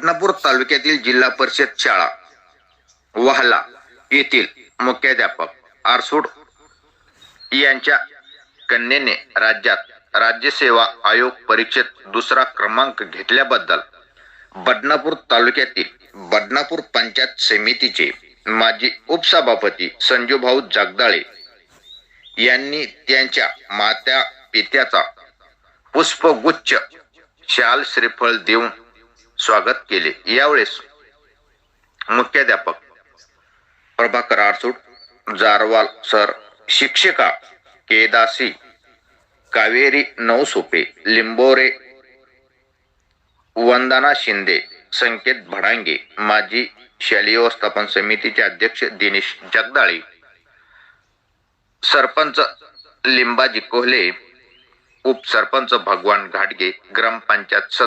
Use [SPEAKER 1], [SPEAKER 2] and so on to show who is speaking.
[SPEAKER 1] बदनापूर तालुक्यातील जिल्हा परिषद शाळा वाहला येथील मुख्याध्यापक आरसूड यांच्या कन्येने राज्यात राज्यसेवा आयोग परीक्षेत दुसरा क्रमांक घेतल्याबद्दल बदनापूर तालुक्यातील बदनापूर पंचायत समितीचे माजी उपसभापती संजूभाऊ जगदाळे यांनी त्यांच्या मात्या पित्याचा पुष्पगुच्छ शाल श्रीफळ देऊन स्वागत केले. यावेळेस मुख्याध्यापक प्रभाकर आरसूड जारवाल सर शिक्षिका केदासी कावेरी नवसोपे लिंबोरे वंदना शिंदे संकेत भडांगे माजी शालेय व्यवस्थापन समितीचे अध्यक्ष दिनेश जगदाळे सरपंच लिंबाजी कोहले उपसरपंच भगवान घाटगे ग्रामपंचायत